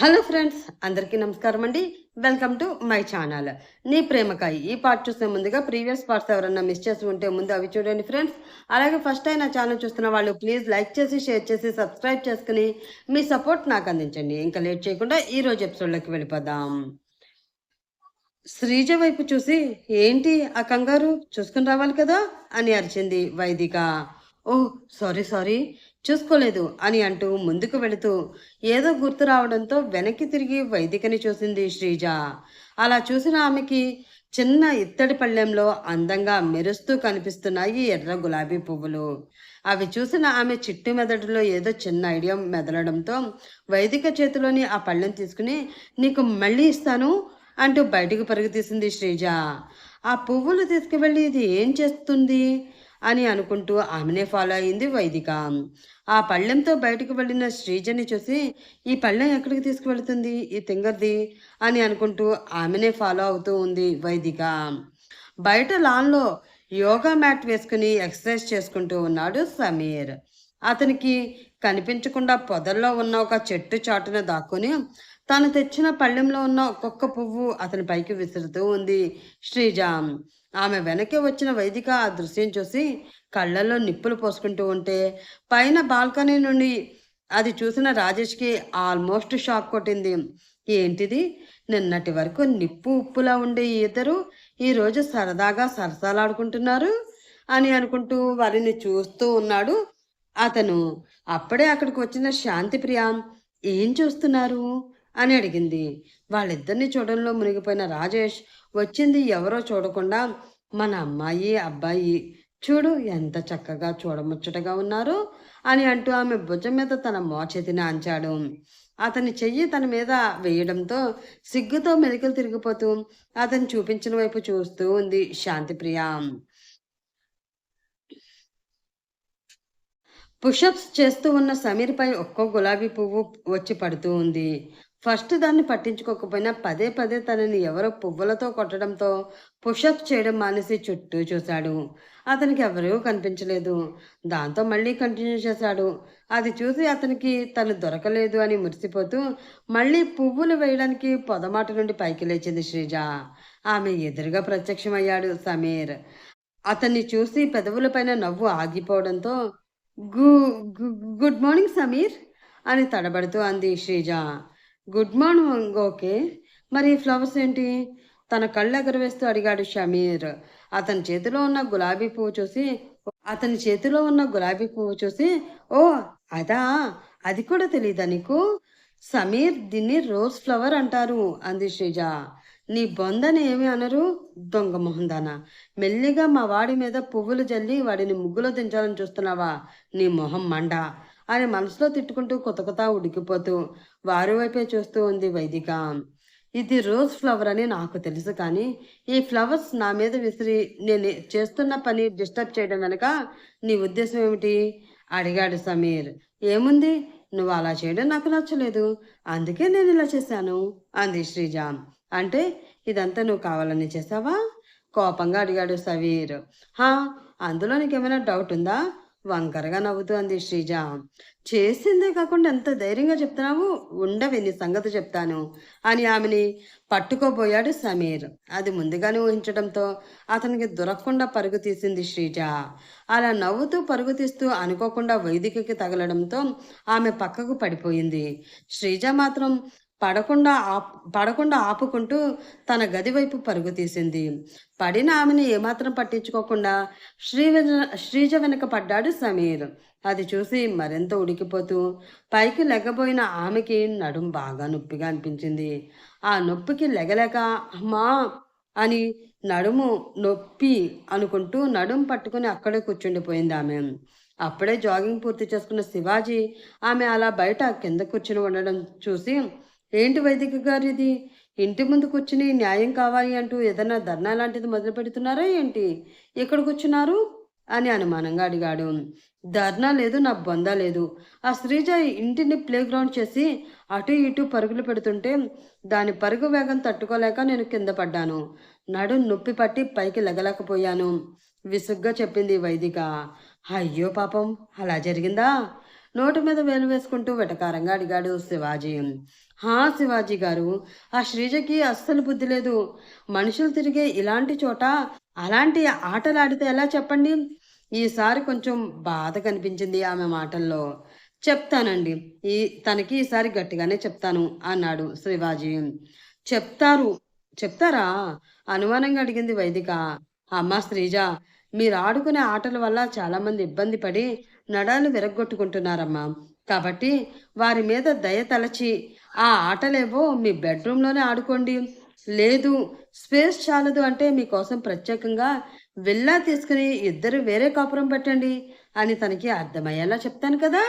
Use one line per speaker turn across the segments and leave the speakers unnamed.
Hello friends అందరికీ నమస్కారం అండి. Welcome to my channel. నీ ప్రేమకాయ ఈ పార్ట్ చూసే ముందుగా ప్రీవియస్ పార్ట్స్ ఎవరన్నా మిస్ చేసి ఉంటే ముందు అవి చూడండి ఫ్రెండ్స్. అలాగే ఫస్ట్ టైం నా ఛానల్ చూస్తున్న వాళ్ళు ప్లీజ్ లైక్ చేసి షేర్ చేసి సబ్స్క్రైబ్ చేసుకుని మీ సపోర్ట్ నాకు అందించండి. ఇంకా లేట్ చేయకుండా ఈ రోజు ఎపిసోడ్లోకి వెళ్ళిపోదాం. శ్రీజ వైపు చూసి ఏంటి ఆ కంగారు? చూసుకుని రావాలి కదా? అని అరిచింది వైదిక. Oh sorry sorry. చూసుకోలేదు అని అంటూ ముందుకు వెళుతూ ఏదో గుర్తు రావడంతో వెనక్కి తిరిగి వైదికని చూసింది శ్రీజ. అలా చూసిన ఆమెకి చిన్న ఇత్తడి పళ్ళెంలో అందంగా మెరుస్తూ కనిపిస్తున్నాయి ఎర్ర గులాబీ పువ్వులు. అవి చూసిన ఆమె చిట్టు మెదడులో ఏదో చిన్న ఐడియా మెదలడంతో వైదిక చేతిలోని ఆ పళ్ళెం తీసుకుని నీకు మళ్ళీ ఇస్తాను అంటూ బయటకు పరుగు తీసింది శ్రీజ. ఆ పువ్వులు తీసుకువెళ్ళి ఇది ఏం చేస్తుంది? అని అనుకుంటూ ఆమెనే ఫాలో అయింది వైదిక. ఆ పళ్ళెంతో బయటకు వెళ్ళిన శ్రీజని చూసి ఈ పళ్ళెం ఎక్కడికి తీసుకువెళ్తుంది? ఈ తింగర్ది? అని అనుకుంటూ ఆమెనే ఫాలో అవుతూ ఉంది వైదిక. బయట లాన్లో యోగా మ్యాట్ వేసుకుని ఎక్సర్సైజ్ చేసుకుంటూ ఉన్నాడు సమీర్. అతనికి కనిపించకుండా పొదల్లో ఉన్న ఒక చెట్టు చాటున దాక్కుని తాను తెచ్చిన పళ్ళెంలో ఉన్న ఒక్కొక్క పువ్వు అతని పైకి విసురుతూ ఉంది శ్రీజామ్ ఆమె వెనకే వచ్చిన వైదిక ఆ దృశ్యం చూసి కళ్ళల్లో నిప్పులు పోసుకుంటూ ఉంటే పైన బాల్కనీ నుండి అది చూసిన రాజేష్కి ఆల్మోస్ట్ షాక్ కొట్టింది. ఏంటిది? నిన్నటి వరకు నిప్పు ఉప్పులా ఉండే ఇద్దరు ఈరోజు సరదాగా సరసాలాడుకుంటున్నారు అని అనుకుంటూ వారిని చూస్తూ ఉన్నాడు అతను. అప్పుడే అక్కడికి వచ్చిన శాంతిప్రియ ఏం చూస్తున్నారు? అని అడిగింది. వాళ్ళిద్దరిని చూడడంలో మునిగిపోయిన రాజేష్ వచ్చింది ఎవరో చూడకుండా మన అమ్మాయి అబ్బాయి చూడు ఎంత చక్కగా చూడముచ్చటగా ఉన్నారు అని అంటూ ఆమె భుజం మీద తన మోచేతిని అంచాడు అతని చెయ్యి తన మీద వేయడంతో సిగ్గుతో మెలికలు తిరిగిపోతూ అతను చూపించిన వైపు చూస్తూ ఉంది శాంతిప్రియ. పుషప్స్ చేస్తూ ఉన్న సమీర్పై ఒక్కో గులాబీ పువ్వు వచ్చి పడుతూ ఉంది. ఫస్ట్ దాన్ని పట్టించుకోకపోయినా పదే పదే తనని ఎవరో పువ్వులతో కొట్టడంతో పుషప్ చేయడం మానేసి చుట్టూ చూశాడు. అతనికి ఎవరూ కనిపించలేదు. దాంతో మళ్ళీ కంటిన్యూ చేశాడు. అది చూసి అతనికి తను దొరకలేదు అని మురిసిపోతూ మళ్ళీ పువ్వులు వేయడానికి పొదమాట నుండి పైకి లేచింది శ్రీజ. ఆమె ఎదురుగా ప్రత్యక్షమయ్యాడు సమీర్. అతన్ని చూసి పెదవులపైన నవ్వు ఆగిపోవడంతో గు గు- గుడ్ మార్నింగ్ సమీర్ అని తడబడుతూ అంది శ్రీజ. గుడ్ మార్నింగ్ ఓకే మరి ఫ్లవర్స్ ఏంటి? తన కళ్ళు ఎగరవేస్తూ అడిగాడు షమీర్. అతని చేతిలో ఉన్న గులాబీ పువ్వు చూసి అతని చేతిలో ఉన్న గులాబీ పువ్వు చూసి ఓ అదా? అది కూడా తెలీదా నీకు? సమీర్ దీన్ని రోజ్ ఫ్లవర్ అంటారు అంది శ్రీజ. నీ బొందని ఏమి అనరు? దొంగ మొహందాన. మెల్లిగా మా వాడి మీద పువ్వులు జల్లి వాడిని ముగ్గులో దించాలని చూస్తున్నావా? నీ మొహం మండ. అని మనసులో తిట్టుకుంటూ కొత్త కొత్త ఉడికిపోతూ వారి వైపే చూస్తూ ఉంది వైదిక. ఇది రోజ్ ఫ్లవర్ అని నాకు తెలుసు కానీ ఈ ఫ్లవర్స్ నా మీద విసిరి నేను చేస్తున్న పని డిస్టర్బ్ చేయడం వెనక నీ ఉద్దేశం ఏమిటి? అడిగాడు సమీర్. ఏముంది? నువ్వు అలా చేయడం నాకు నచ్చలేదు. అందుకే నేను ఇలా చేశాను. అంది శ్రీజ. అంటే ఇదంతా నువ్వు కావాలని చేసావా కోపంగా అడిగాడు సవీర్. హా అందులో నీకేమైనా డౌట్ ఉందా? వంకరగా నవ్వుతూ అంది శ్రీజ. చేసిందే కాకుండా ఎంత ధైర్యంగా చెప్తున్నావు? ఉండవి నీ సంగతి చెప్తాను అని ఆమెని పట్టుకోబోయాడు సమీర్. అది ముందుగానే ఊహించడంతో అతనికి దొరకకుండా పరుగు తీసింది శ్రీజ. అలా నవ్వుతూ పరుగు తీస్తూ అనుకోకుండా వైదికకి తగలడంతో ఆమె పక్కకు పడిపోయింది. శ్రీజ మాత్రం పడకుండా ఆప్ పడకుండా ఆపుకుంటూ తన గది వైపు పరుగు తీసింది. పడిన ఆమెను ఏమాత్రం పట్టించుకోకుండా శ్రీ శ్రీజ వెనుక పడ్డాడు సమీర్. అది చూసి మరింత ఉడికిపోతూ పైకి లెగ్గబోయిన ఆమెకి నడుం బాగా నొప్పిగా అనిపించింది. ఆ నొప్పికి లెగలేక అమ్మా అని నడుము నొప్పి అనుకుంటూ నడుం పట్టుకుని అక్కడే కూర్చుండిపోయింది ఆమె. అప్పుడే జాగింగ్ పూర్తి చేసుకున్న శివాజీ ఆమె అలా బయట కింద కూర్చుని ఉండడం చూసి ఏంటి వైదిక గారు ఇది ఇంటి ముందు కూర్చుని న్యాయం కావాలి అంటూ ఏదైనా ధర్నా లాంటిది మొదలు పెడుతున్నారా ఏంటి? ఇక్కడ కూర్చున్నారు అని అనుమానంగా అడిగాడు. ధర్నా లేదు నా బొంద లేదు. ఆ శ్రీజ ఇంటిని ప్లే గ్రౌండ్ చేసి అటు ఇటు పరుగులు పెడుతుంటే దాని పరుగు వేగం తట్టుకోలేక నేను కింద పడ్డాను. నడు నొప్పి పట్టి పైకి లెగలేకపోయాను. విసుగ్గా చెప్పింది వైదిక. అయ్యో పాపం అలా జరిగిందా? నోటి మీద వేలు వేసుకుంటూ వెటకారంగా అడిగాడు శివాజీ. హా శివాజీ గారు ఆ శ్రీజకి అస్సలు బుద్ధి లేదు. మనుషులు తిరిగే ఇలాంటి చోట అలాంటి ఆటలాడితే ఎలా చెప్పండి? ఈసారి కొంచెం బాధ కనిపించింది ఆమె మాటల్లో. చెప్తానండి ఈ తనకి ఈసారి గట్టిగానే చెప్తాను అన్నాడు శివాజీ. చెప్తారు చెప్తారా? అనుమానంగా అడిగింది వైదిక. అమ్మ శ్రీజ మీరు ఆడుకునే ఆటల వల్ల చాలామంది ఇబ్బంది పడి నడాలు విరగ్గొట్టుకుంటున్నారమ్మా. కాబట్టి వారి మీద దయ తలచి ఆ ఆటలేవో మీ బెడ్రూమ్లోనే ఆడుకోండి. లేదు స్పేస్ చాలదు అంటే మీకోసం ప్రత్యేకంగా విల్లా తీసుకుని ఇద్దరు వేరే కాపురం పెట్టండి అని తనకి అర్థమయ్యేలా చెప్తాను కదా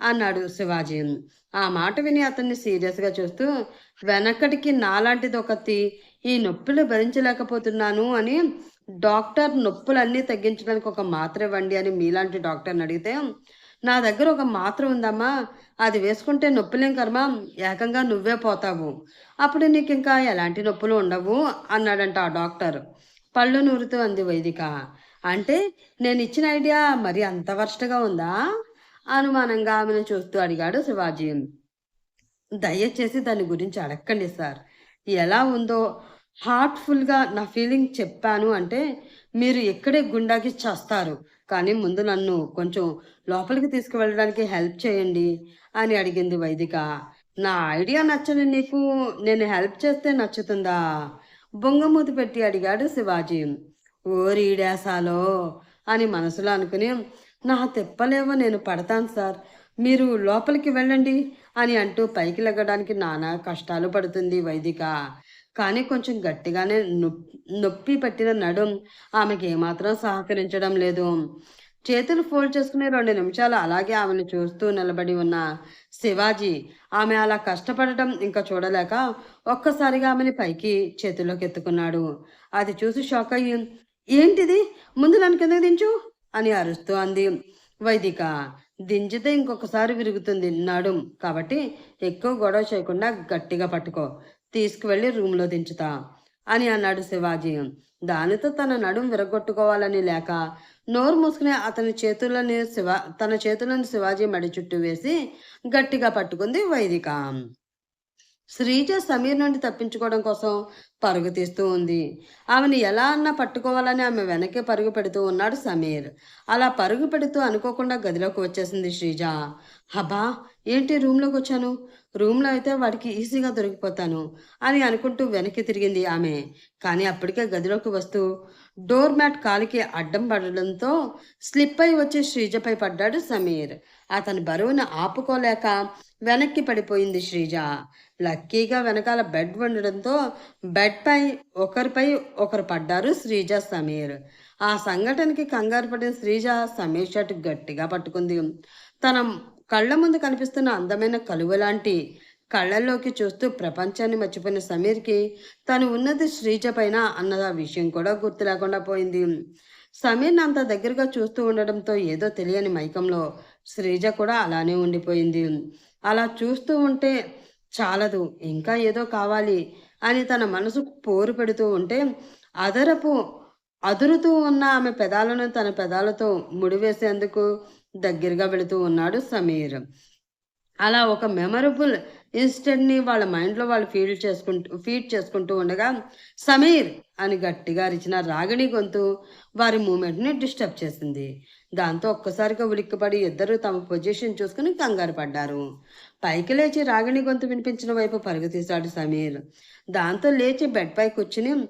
అన్నాడు శివాజీ. ఆ మాట విని అతన్ని సీరియస్గా చూస్తూ వెనకటికి నాలాంటిది ఒకతి ఈ నొప్పులు భరించలేకపోతున్నాను అని డాక్టర్ నొప్పులన్నీ తగ్గించడానికి ఒక మాత్ర ఇవ్వండి అని మీలాంటి డాక్టర్ని అడిగితే నా దగ్గర ఒక మాత్ర ఉందమ్మా అది వేసుకుంటే నొప్పులేం కర్మ ఏకంగా నువ్వే పోతావు. అప్పుడు నీకు ఇంకా ఎలాంటి నొప్పులు ఉండవు అన్నాడంట ఆ డాక్టర్. పళ్ళు నూరుతూ అంది వైదిక. అంటే నేను ఇచ్చిన ఐడియా మరి అంత వరస్ట్గా ఉందా? అనుమానంగా ఆమెను చూస్తూ అడిగాడు శివాజీ. దయచేసి దాని గురించి అడక్కండి సార్. ఎలా ఉందో హార్ట్ఫుల్గా నా ఫీలింగ్ చెప్పాను అంటే మీరు ఎక్కడే గుండాకి చేస్తారు. కానీ ముందు నన్ను కొంచెం లోపలికి తీసుకువెళ్ళడానికి హెల్ప్ చేయండి అని అడిగింది వైదిక. నా ఐడియా నచ్చని నీకు నేను హెల్ప్ చేస్తే నచ్చుతుందా? బొంగమూతి పెట్టి అడిగాడు శివాజీ. ఓరీడాసాలో అని మనసులో అనుకుని నా తెప్పలేవో నేను పడతాను సార్. మీరు లోపలికి వెళ్ళండి అని అంటూ పైకి లెగ్గడానికి నానా కష్టాలు పడుతుంది వైదిక. కానీ కొంచెం గట్టిగానే నొప్పి పట్టిన నడుం ఆమెకి ఏమాత్రం సహకరించడం లేదు. చేతులు ఫోల్డ్ చేసుకునే రెండు నిమిషాలు అలాగే ఆమెను చూస్తూ నిలబడి ఉన్న శివాజీ ఆమె అలా కష్టపడటం ఇంకా చూడలేక ఒక్కసారిగా ఆమెని పైకి చేతుల్లోకి ఎత్తుకున్నాడు. అది చూసి షాక్ అయ్యి ఏంటిది? ముందు నన్ను కిందకి దించు అని అరుస్తూ అంది. వైదిక దించితే ఇంకొకసారి విరుగుతుంది నడుం కాబట్టి ఎక్కువ గొడవ చేయకుండా గట్టిగా పట్టుకో. తీసుకువెళ్ళి రూమ్లో దించుతా అని అన్నాడు శివాజీ. దానితో తన నడుం విరగొట్టుకోవాలని లేక నోరు మూసుకుని అతని చేతులని శివ తన చేతులను శివాజీ మడి చుట్టూ వేసి గట్టిగా పట్టుకుంది వైదిక. శ్రీజ సమీర్ నుండి తప్పించుకోవడం కోసం పరుగు తీస్తూ ఉంది. ఆమెను ఎలా అన్నా పట్టుకోవాలని ఆమె వెనకే పరుగు పెడుతూ ఉన్నాడు సమీర్. అలా పరుగు పెడుతూ అనుకోకుండా గదిలోకి వచ్చేసింది శ్రీజ. హబా ఏంటి రూమ్లోకి వచ్చాను? రూమ్లో అయితే వాడికి ఈజీగా దొరికిపోతాను అని అనుకుంటూ వెనక్కి తిరిగింది ఆమె. కానీ అప్పటికే గదిలోకి వస్తూ డోర్ మ్యాట్ కాలికి అడ్డం పడడంతో స్లిప్ అయి వచ్చి శ్రీజపై పడ్డాడు సమీర్. అతని బరువును ఆపుకోలేక వెనక్కి పడిపోయింది శ్రీజ. లక్కీగా వెనకాల బెడ్ ఉండడంతో బెడ్పై ఒకరిపై ఒకరు పడ్డారు శ్రీజ సమీర్. ఆ సంఘటనకి కంగారు పడిన శ్రీజ సమీర్ షర్ట్ గట్టిగా పట్టుకుంది. తన కళ్ళ ముందు కనిపిస్తున్న అందమైన కలువ లాంటి కళ్ళల్లోకి చూస్తూ ప్రపంచాన్ని మర్చిపోయిన సమీర్కి తను ఉన్నది శ్రీజ పైన అన్నది ఆ విషయం కూడా గుర్తు లేకుండా పోయింది. సమీర్ని అంత దగ్గరగా చూస్తూ ఉండడంతో ఏదో తెలియని మైకంలో శ్రీజ కూడా అలానే ఉండిపోయింది. అలా చూస్తూ ఉంటే చాలదు ఇంకా ఏదో కావాలి అని తన మనసుకు పోరు పెడుతూ ఉంటే అదరపు అదురుతూ ఉన్న ఆమె పెదాలను తన పెదాలతో ముడివేసేందుకు దగ్గరగా వెళుతూ ఉన్నాడు సమీర్. అలా ఒక మెమరబుల్ ఇన్స్టెంట్ని వాళ్ళ మైండ్లో వాళ్ళు ఫీల్ చేసుకుంటూ ఫీడ్ చేసుకుంటూ ఉండగా సమీర్ అని గట్టిగా అరిచిన రాగిణి గొంతు వారి మూమెంట్ని డిస్టర్బ్ చేసింది. దాంతో ఒక్కసారిగా ఉలిక్కిపడి ఇద్దరు తమ పొజిషన్ చూసుకుని కంగారు పడ్డారు. పైకి లేచి రాగిణి గొంతు వినిపించిన వైపు పరుగు తీశాడు సమీర్. దాంతో లేచి బెడ్ పై కూర్చుని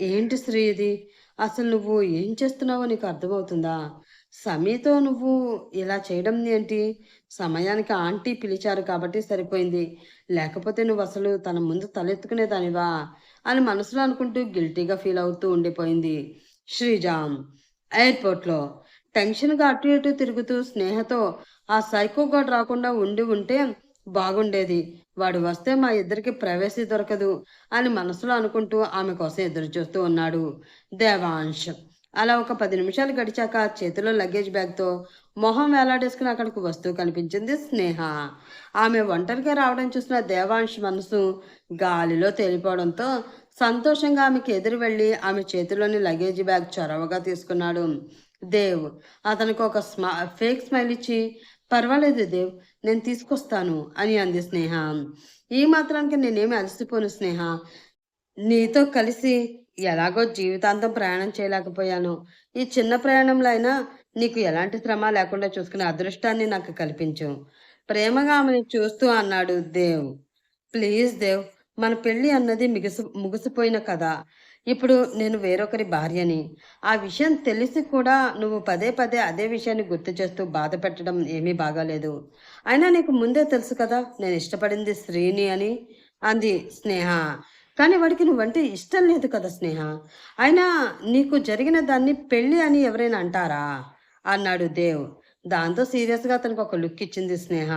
ఏంటి శ్రీ ఇది? అసలు నువ్వు ఏం చేస్తున్నావో నీకు అర్థమవుతుందా? సమీతో నువ్వు ఇలా చేయడం ఏంటి? సమయానికి ఆంటీ పిలిచారు కాబట్టి సరిపోయింది. లేకపోతే నువ్వు అసలు తన ముందు తలెత్తుకునేదానివా? అని మనసులో అనుకుంటూ గిల్టీగా ఫీల్ అవుతూ ఉండిపోయింది శ్రీజామ్. ఎయిర్పోర్ట్లో టెన్షన్గా అటు ఇటు తిరుగుతూ స్నేహతో ఆ సైకోగాడ్ రాకుండా ఉండి ఉంటే బాగుండేది. వాడు వస్తే మా ఇద్దరికి ప్రవేశి దొరకదు అని మనసులో అనుకుంటూ ఆమె కోసం ఎదురు చూస్తూ ఉన్నాడు దేవాంశ్. అలా ఒక పది నిమిషాలు గడిచాక చేతిలో లగేజ్ బ్యాగ్తో మొహం వేలాడేసుకుని అక్కడికి వస్తూ కనిపించింది స్నేహ. ఆమె ఒంటరిగా రావడం చూసిన దేవాంశ్ మనసు గాలిలో తేలిపోవడంతో సంతోషంగా ఆమెకి ఎదురు వెళ్ళి ఆమె చేతిలోని లగేజ్ బ్యాగ్ చొరవగా తీసుకున్నాడు. దేవ్ అతనికి ఒక స్మా ఫేక్ స్మైల్ ఇచ్చి పర్వాలేదు దేవ్ నేను తీసుకొస్తాను అని అంది స్నేహ. ఈ మాత్రానికి నేనేమి అలసిపోను స్నేహ? నీతో కలిసి ఎలాగో జీవితాంతం ప్రయాణం చేయలేకపోయాను. ఈ చిన్న ప్రయాణంలో అయినా నీకు ఎలాంటి శ్రమ లేకుండా చూసుకునే అదృష్టాన్ని నాకు కల్పించు. ప్రేమగా ఆమెను చూస్తూ అన్నాడు దేవ్ ప్లీజ్ దేవ్ మన పెళ్ళి అన్నది మిగిసి ముగిసిపోయిన కథ. ఇప్పుడు నేను వేరొకరి భార్యని. ఆ విషయం తెలిసి కూడా నువ్వు పదే పదే అదే విషయాన్ని గుర్తు చేస్తూ బాధ పెట్టడం ఏమీ బాగాలేదు. అయినా నీకు ముందే తెలుసు కదా నేను ఇష్టపడింది శ్రీని అని అంది స్నేహ. కానీ వాడికి నువ్వంటే ఇష్టం లేదు కదా స్నేహ. అయినా నీకు జరిగిన దాన్ని పెళ్ళి అని ఎవరైనా అంటారా? అన్నాడు దేవ్. దాంతో సీరియస్గా అతనికి ఒక లుక్ ఇచ్చింది స్నేహ.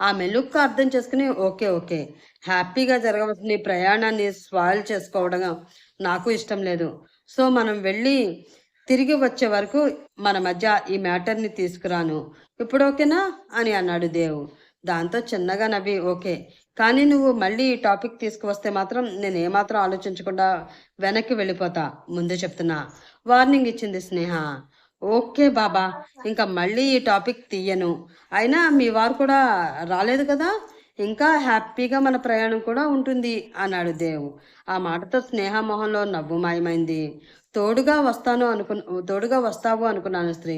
ఆమె లుక్ అర్థం చేసుకుని ఓకే ఓకే. హ్యాపీగా జరగవలసిన ఈ ప్రయాణాన్ని స్వాయిల్ చేసుకోవడం నాకు ఇష్టం లేదు. సో మనం వెళ్ళి తిరిగి వచ్చే వరకు మన మధ్య ఈ మ్యాటర్ని తీసుకురాను. ఇప్పుడు ఓకేనా? అని అన్నాడు దేవు. దాంతో చిన్నగా నవ్వి ఓకే. కానీ నువ్వు మళ్ళీ ఈ టాపిక్ తీసుకువస్తే మాత్రం నేను ఏమాత్రం ఆలోచించకుండా వెనక్కి వెళ్ళిపోతా. ముందే చెప్తున్నా. వార్నింగ్ ఇచ్చింది స్నేహ. ఓకే బాబా. ఇంకా మళ్ళీ ఈ టాపిక్ తీయను. అయినా మీ వారు కూడా రాలేదు కదా? ఇంకా హ్యాపీగా మన ప్రయాణం కూడా ఉంటుంది అన్నాడు దేవ్ ఆ మాటతో స్నేహ మొహంలో నవ్వు మాయమైంది. తోడుగా వస్తాను అనుకు తోడుగా వస్తావు అనుకున్నాను స్త్రీ.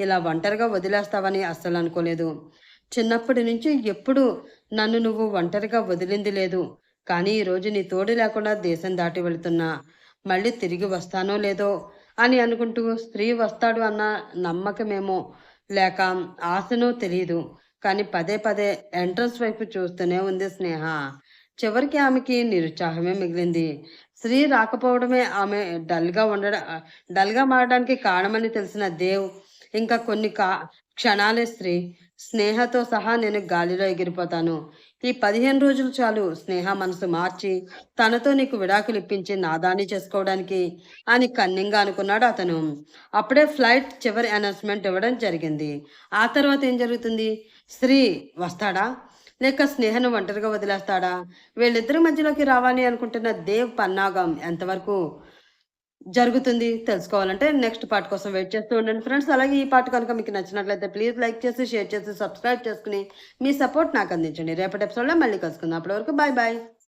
ఇలా ఒంటరిగా వదిలేస్తావని అస్సలు అనుకోలేదు. చిన్నప్పటి నుంచి ఎప్పుడు నన్ను నువ్వు ఒంటరిగా వదిలింది లేదు. కానీ ఈరోజు నీ తోడు లేకుండా దేశం దాటి వెళుతున్నా. మళ్ళీ తిరిగి వస్తానో లేదో అని అనుకుంటూ స్త్రీ వస్తాడు అన్న నమ్మకమేమో లేక ఆశనో తెలియదు కానీ పదే పదే ఎంట్రన్స్ వైపు చూస్తూనే ఉంది స్నేహ. చివరికి ఆమెకి నిరుత్సాహమే మిగిలింది. స్త్రీ రాకపోవడమే ఆమె డల్గా ఉండడం డల్గా మారడానికి కారణమని తెలిసిన దేవ్ ఇంకా కొన్ని కా క్షణాలే స్త్రీ స్నేహతో సహా నేను గాలిలో ఎగిరిపోతాను. ఈ పదిహేను రోజులు చాలు స్నేహ మనసు మార్చి తనతో నీకు విడాకులు ఇప్పించి నాదాన్ని చేసుకోవడానికి అని కన్నింగా అనుకున్నాడు అతను. అప్పుడే ఫ్లైట్ చివరి అనౌన్స్మెంట్ ఇవ్వడం జరిగింది. ఆ తర్వాత ఏం జరుగుతుంది? శ్రీ వస్తాడా? లేక స్నేహను ఒంటరిగా వదిలేస్తాడా? వీళ్ళిద్దరి మధ్యలోకి రావాలి అనుకుంటున్న దేవ్ పన్నాగం ఎంతవరకు? జరుగుతుంది తెలుసుకోవాలంటే నెక్స్ట్ పార్ట్ కోసం వెయిట్ చేస్తూ ఉండండి ఫ్రెండ్స్ అలాగే ఈ పార్ట్ కనుక మీకు నచ్చినట్లయితే ప్లీజ్ లైక్ చేసి షేర్ చేసి సబ్స్క్రైబ్ చేసుకుని మీ సపోర్ట్ నాకు అందించండి. రేపటి ఎపిసోడ్లో మళ్ళీ కలుసుకుందాం. అప్పటి వరకు బాయ్ బాయ్